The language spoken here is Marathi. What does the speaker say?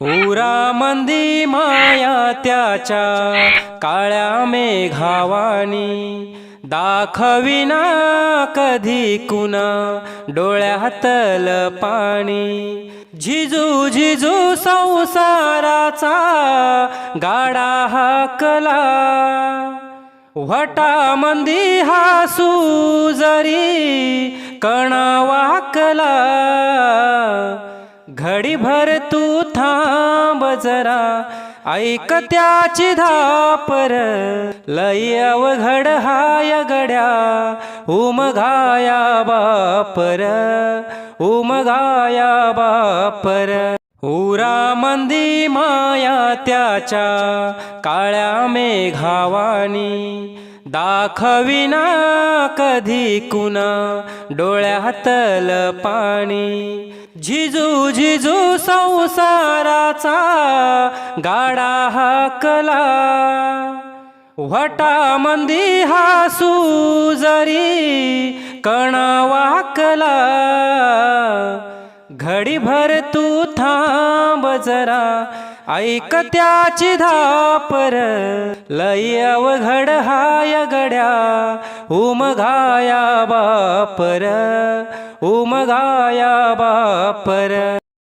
उरा मंदी माया त्याच्या काळ्या मेघावानी. दाखविना कधी कुणा डोळ्यातल पाणी झिजू झिजू संसाराचा गाडा हाकला. वटा मंदी हासू जरी कणा वाकला. घडीभर तू थांब जरा ऐक त्याची धापर. लय अवघड हाय गड्या उमगाया बापर उमगाया बापर. हो उरा मंदी माया त्याच्या काळ्या मेघावानी. दाखविना कधी कुणा डोळ्यातल पाणी झिजू झिजू संसाराचा गाडा हाकला. वटा मंदी हासू जरी कणा वाकला. घडीभर तू थांब जरा ऐक त्याची धापर. लय अवघड हाय गड्या उमगाया बापर उमगाया बापर.